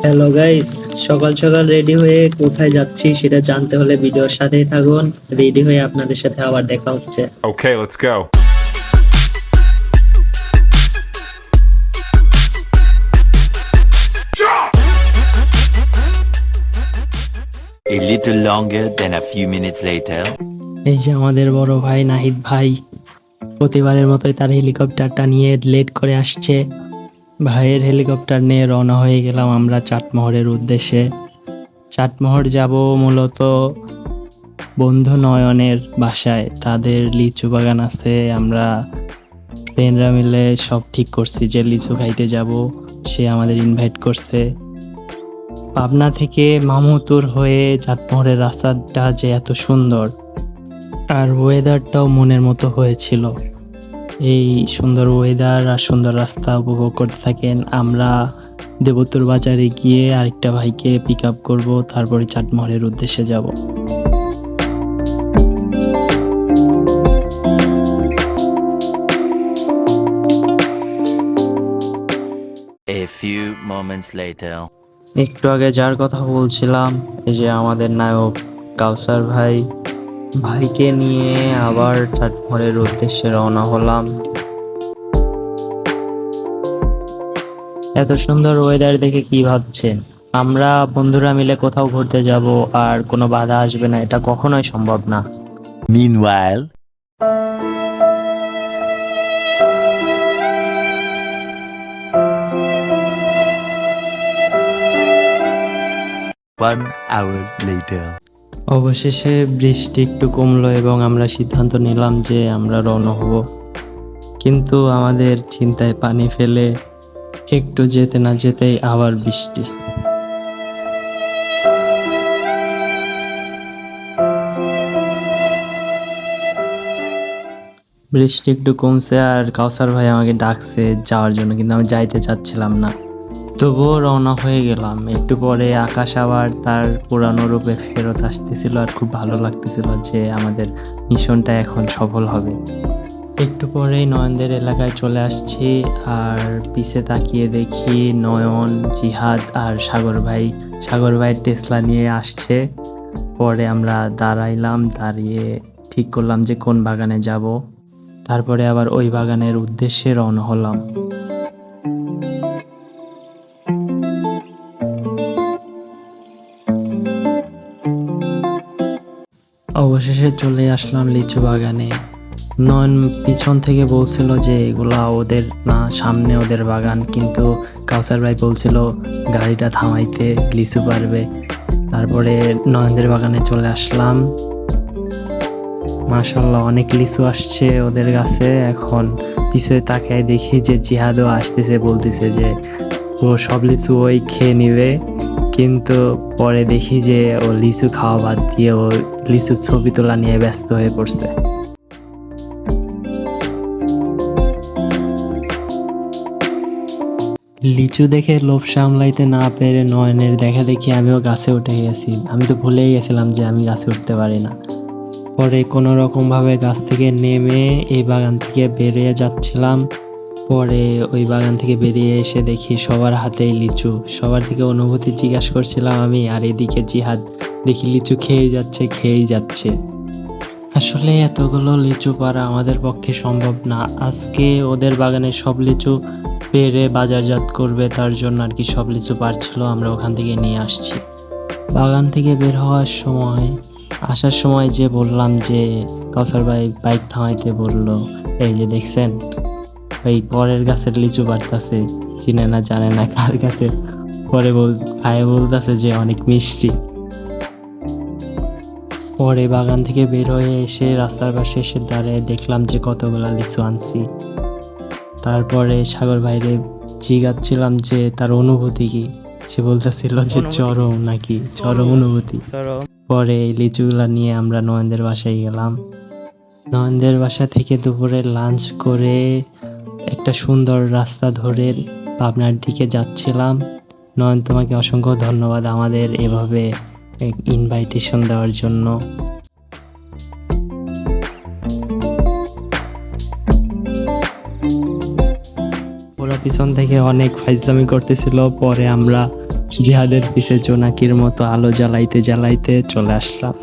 Hello guys সকাল সকাল ready হয়ে কোথায় যাচ্ছি সেটা জানতে হলে ভিডিওর সাথেই থাকুন রেডি হয়ে আপনাদের সাথে আবার দেখা হচ্ছে Okay, let's go. A little longer than a few minutes later. এই যে আমাদের বড় ভাই নাহিদ ভাই প্রতিবারের মতোই তার হেলিকপ্টারটা নিয়ে লেট করে আসছে ভাইয়ের হেলিকপ্টার নিয়ে রওনা হয়ে গেলাম আমরা চাটমোহরের উদ্দেশ্যে। চাটমোহর যাব মূলত বন্ধু নয়নের বাসায়। তাদের লিচু বাগান আছে, আমরা ফ্রেন্ডরা মিলে সব ঠিক করছি যে লিচু খাইতে যাব। সে আমাদের ইনভাইট করছে। পাবনা থেকে মামুতুর হয়ে চাটমোহরের রাস্তাটা যে এত সুন্দর, আর ওয়েদারটাও মনের মতো হয়েছিল। এই সুন্দর ওয়েদার আর সুন্দর রাস্তা উপভোগ করতে থাকেন আমরা দেবত্তর বাজারে গিয়ে আরেকটা ভাইকে পিক আপ করব তারপরে চাটমহলের উদ্দেশ্যে যাব A few moments later. একটু আগে যার কথা বলছিলাম এই যে আমাদের নায়ক কাউসার ভাই ভাইকে নিয়ে আবার চাটমহলের উদ্দেশ্যে রওনা হলাম। এত সুন্দর ওয়েদার দেখে কি ভাবছেন? আমরা বন্ধুরা মিলে কোথাও ঘুরতে যাব আর কোনো বাধা আসবে না এটা কখনোই সম্ভব না। Meanwhile, one hour later. অবশেষে বৃষ্টি একটু কমলো এবং আমরা সিদ্ধান্ত নিলাম যে আমরা রওনা হব। কিন্তু আমাদের চিন্তায় পানি ফেলে একটু যেতে না যেতেই আবার বৃষ্টি। বৃষ্টি একটু কমছে আর কাউসার ভাই আমাকে ডাকছে যাওয়ার জন্য, কিন্তু আমি যাইতে চাচ্ছিলাম না। তবুও রওনা হয়ে গেলাম। একটু পরে আকাশ আবার তার পুরানো রূপে ফেরত আসতেছিল আর খুব ভালো লাগতেছিল যে আমাদের মিশনটা এখন সফল হবে। একটু পরেই নয়নদের এলাকায় চলে আসছি আর পিছে তাকিয়ে দেখি নয়ন, জিহাদ আর সাগর ভাই। সাগর ভাই টেসলা নিয়ে আসছে। পরে আমরা দাঁড়াইলাম, দাঁড়িয়ে ঠিক করলাম যে কোন বাগানে যাব। তারপরে আবার ওই বাগানের উদ্দেশ্যে রওনা হলাম। অবশেষে চলে আসলাম লিচু বাগানে। নয়ন পিছন থেকে বলছিল যে এগুলা ওদের না, সামনে ওদের বাগান, কিন্তু কাউসার ভাই বলছিল গাড়িটা থামাইতে লিচু পারবে। তারপরে নয়নদের বাগানে চলে আসলাম। মাশাল্লাহ অনেক লিচু আসছে ওদের কাছে এখন পিছনে তাকায় দেখি যে জিহাদও আসতেছে, বলতেছে যে ও সব লিচু ওই খেয়ে নিবে। কিন্তু পরে দেখি যে ও লিচু খাওয়া বাদ দিয়ে ও লিচুর ছবি তোলা নিয়ে ব্যস্ত হয়ে পড়ছে। লিচু দেখে লোভ সামলাইতে না পেরে নয়নের দেখা দেখি আমিও গাছে উঠে গেছি। আমি তো ভুলেই গেছিলাম যে আমি গাছে উঠতে পারি না। পরে কোনো রকমভাবে গাছ থেকে নেমে এই বাগান থেকে বেরিয়ে যাচ্ছিলাম। পরে ওই বাগান থেকে বেরিয়ে এসে দেখি সবার হাতেই লিচু। সবার থেকে অনুভূতি জিজ্ঞাসা করছিলাম আমি, আর এদিকে জিহাদ দেখি লিচু খেয়েই যাচ্ছে খেয়েই যাচ্ছে। আসলে এতগুলো লিচু পারা আমাদের পক্ষে সম্ভব না। আজকে ওদের বাগানে সব লিচু পেরে বাজারজাত করবে, তার জন্য আর কি সব লিচু পারছিল আমরা ওখান থেকে নিয়ে আসছি। বাগান থেকে বের হওয়ার সময়, আসার সময় যে বললাম যে কাউসার ভাই বাইক থামাইতে বলল, এই যে দেখছেন ওই পরের গাছের লিচু পারতাছে চিনে না জানে না কার কাছে পরে বল খায় বলতেছে যে অনেক মিষ্টি। পরে বাগান থেকে বের হয়ে এসে রাস্তার পাশে এসে দাঁড়িয়ে দেখলাম যে কতগুলা লিচু আনছি। তারপরে সাগর বাইরে জিগাচ্ছিলাম যে তার অনুভূতি কি? সে বলতেছিল যে চরম নাকি? চরম অনুভূতি। পরে এই লিচুগুলা নিয়ে আমরা নয়নদের বাসায় গেলাম। নয়নদের বাসা থেকে দুপুরে লাঞ্চ করে একটা সুন্দর রাস্তা ধরে পাবনার দিকে যাচ্ছিলাম। নয়ন তোমাকে অসংখ্য ধন্যবাদ। আমাদের এভাবে ইনভাইটেশন দেওয়ার জন্য। ওরা পিছন থেকে অনেক ফাইজলামি করতেছিল, পরে আমরা জিহাদের পিছে জোনাকির মতো আলো জ্বালাইতে জ্বালাইতে চলে আসলাম।